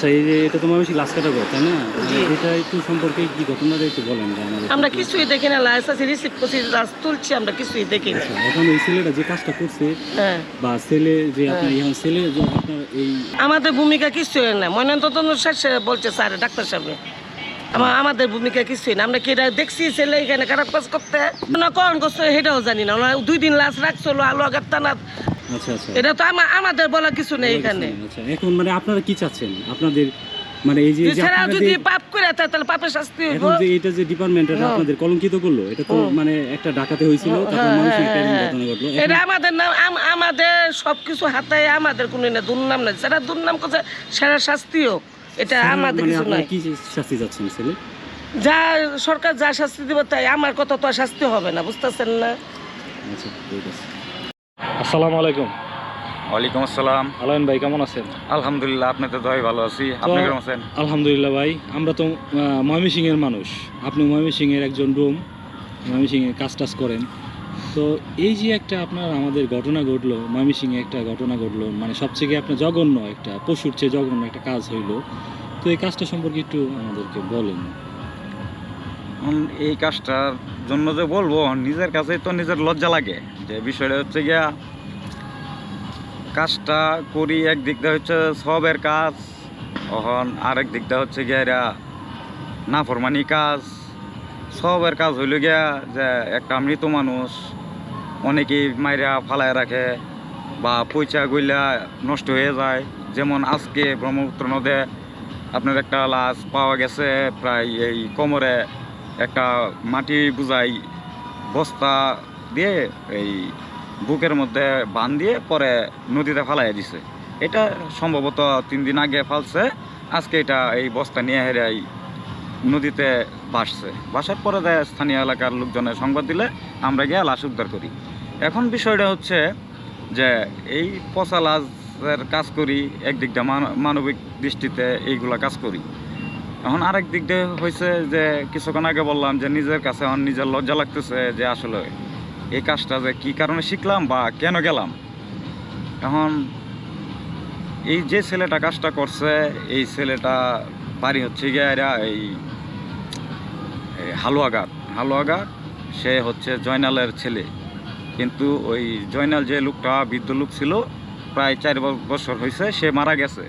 আচ্ছা এই যে এটা তোমার বেশি লাশ কাটা তাই না? এটা একটু সম্পর্কে কি ঘটনাটা একটু বলেন আমাদের আমরা কিছুই দেখি না লাইসেন্স রিসিভ করছি লাশ তুলছি আমরা কিছুই দেখি না। আচ্ছা, এখন এই ছেলেটা যে কাজটা করছে হ্যাঁ। বা ছেলে যে আপনার এখন ছেলে যে আপনার এই আমাদের ভূমিকা কিছুই না। ময়নাতদন্ত শেষে বলছে স্যার ডাক্তার সাহেব আমার আমাদের ভূমিকা কিছুই না। আমরা কি এটা দেখছি ছেলে এখানে খারাপ কাজ করতে? না কখন করছে সেটাও জানি না। দুই দিন লাশ রাখছিল আলু আগার টানা এটা তো আমাদের বলা কিছু নেই এখানে। আচ্ছা। এখন মানে আপনারা কি চাচ্ছেন? আপনাদের মানে এই যে যে এছাড়া যদি পাপ করে তাহলে পাপের শাস্তি হইব। এখন যে এটা যে ডিপার্টমেন্ট। আপনাদের কলঙ্কিত করল এটা তো মানে একটা ডাকাতে হয়েছিল তারপর হ্যাঁ, মানুষের হ্যাঁ, একটা হ্যাঁ। ঘটনা ঘটলো। এটা আমাদের নাম আমাদের সবকিছু হাতায় আমাদের কোনো না দুর্নাম দুর্নাম করছে শাস্তিও এটা আমাদের মানে কিছু নাই। কি শাস্তি ছেলে? যা সরকার যা শাস্তি দেবে তাই আমার কথা তো আর শাস্তি হবে না বুঝতেছেন না? আচ্ছা ঠিক আছে। আসসালামু আলাইকুম। ওয়ালাইকুম আসসালাম। আলাইন ভাই কেমন আছেন? আলহামদুলিল্লাহ আপনি তো দয় ভালো আছি। আপনি কেমন আছেন? আলহামদুলিল্লাহ ভাই আমরা তো ময়মনসিং এর মানুষ। আপনি ময়মনসিং এর একজন রুম ময়মনসিং এ কাজ টাজ করেন। তো এই যে একটা আপনার আমাদের ঘটনা ঘটলো ময়মনসিং এ একটা ঘটনা ঘটলো মানে সবচেয়ে আপনার জঘন্য একটা পশুর চেয়ে জঘন্য একটা কাজ হইল। তো এই কাজটা সম্পর্কে একটু আমাদেরকে বলেন। এই কাজটার জন্য যে বলব নিজের কাছে তো নিজের লজ্জা লাগে। যে বিষয়টা হচ্ছে গিয়া কাজটা করি, এক দিকটা হচ্ছে সবের কাজ এখন আরেক দিকটা হচ্ছে গিয়া এরা নাফরমানি কাজ, সবের কাজ হইল গিয়া যে একটা মৃত মানুষ অনেকেই মাইরা ফালায় রাখে বা পয়সা গইলা নষ্ট হয়ে যায়। যেমন আজকে ব্রহ্মপুত্র নদে আপনার একটা লাশ পাওয়া গেছে, প্রায় এই কোমরে একটা মাটি বুঝাই বস্তা দিয়ে এই বুকের মধ্যে বান দিয়ে পরে নদীতে ফালাইয়া দিছে। এটা সম্ভবত তিন দিন আগে ফালছে, আজকে এটা এই বস্তা নিয়ে হেরে এই নদীতে ভাসছে। ভাসার পরে দেয় স্থানীয় এলাকার লোকজনের সংবাদ দিলে আমরা গিয়ে লাশ উদ্ধার করি। এখন বিষয়টা হচ্ছে যে এই পচা লাশের কাজ করি একদিক দিয়ে মান- মানবিক দৃষ্টিতে এইগুলা কাজ করি। এখন আরেক দিক দিয়ে হয়েছে যে কিছুক্ষণ আগে বললাম যে নিজের কাছে এখন নিজের লজ্জা লাগতেছে যে আসলে এই কাজটা যে কী কারণে শিখলাম বা কেন গেলাম? এখন এই যে ছেলেটা কাজটা করছে, এই ছেলেটা বাড়ি হচ্ছে গিয়ে এই হালুয়াঘাট। হালুয়াঘাট, সে হচ্ছে জয়নালের ছেলে। কিন্তু ওই জয়নাল যে লোকটা বৃদ্ধ লোক ছিল, প্রায় চার বছর হয়েছে সে মারা গেছে।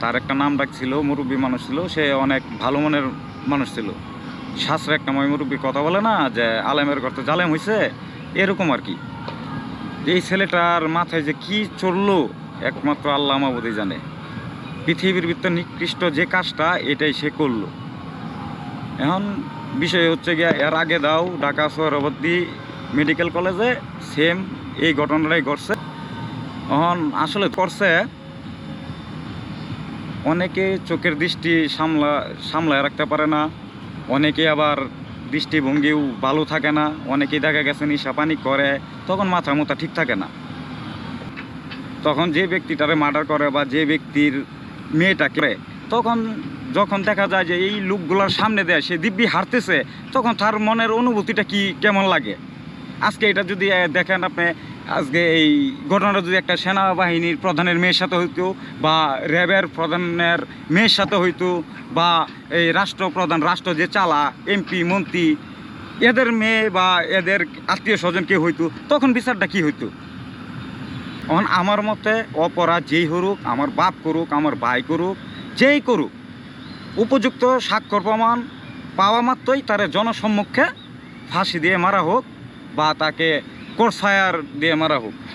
তার একটা নাম ছিল, মুরব্বী মানুষ ছিল, সে অনেক ভালো মনের মানুষ ছিল। শাস্ত্রে একটা ময় মুরব্বী কথা বলে না, যে আলেমের করতে জালেম হয়েছে এরকম আর কি। এই ছেলেটার মাথায় যে কি চলল, একমাত্র আল্লাহ মাবুদি জানে। পৃথিবীর ভিতর নিকৃষ্ট যে কাজটা, এটাই সে করল। এখন বিষয় হচ্ছে গিয়া, এর আগে দাও, ঢাকা সোহরাবর্তী মেডিকেল কলেজে সেম এই ঘটনাটাই ঘটছে। এখন আসলে করছে, অনেকে চোখের দৃষ্টি সামলা, সামলায় রাখতে পারে না, অনেকে আবার দৃষ্টিভঙ্গিও ভালো থাকে না। অনেকেই দেখা গেছে নিশাপানি করে, তখন মাথা মোথা ঠিক থাকে না। তখন যে ব্যক্তিটারে মার্ডার করে বা যে ব্যক্তির মেয়েটা করে, তখন যখন দেখা যায় যে এই লোকগুলোর সামনে দেয়, সে দিব্যি হারতেছে, তখন তার মনের অনুভূতিটা কি কেমন লাগে? আজকে এটা যদি দেখেন আপনি, আজকে এই ঘটনাটা যদি একটা সেনাবাহিনীর প্রধানের মেয়ের সাথে হইতো বা র্যাবের প্রধানের মেয়ের সাথে হইতো বা এই রাষ্ট্রপ্রধান, রাষ্ট্র যে চালা এমপি মন্ত্রী, এদের মেয়ে বা এদের আত্মীয় স্বজন কেউ হইতো, তখন বিচারটা কি হইতো? এখন আমার মতে অপরাধ যেই হরুক, আমার বাপ করুক, আমার ভাই করুক, যেই করুক, উপযুক্ত স্বাক্ষর প্রমাণ পাওয়া মাত্রই তার জনসম্মুখে ফাঁসি দিয়ে মারা হোক। বা তাকে কোর্সায়ার দিয়ে মারা হোক।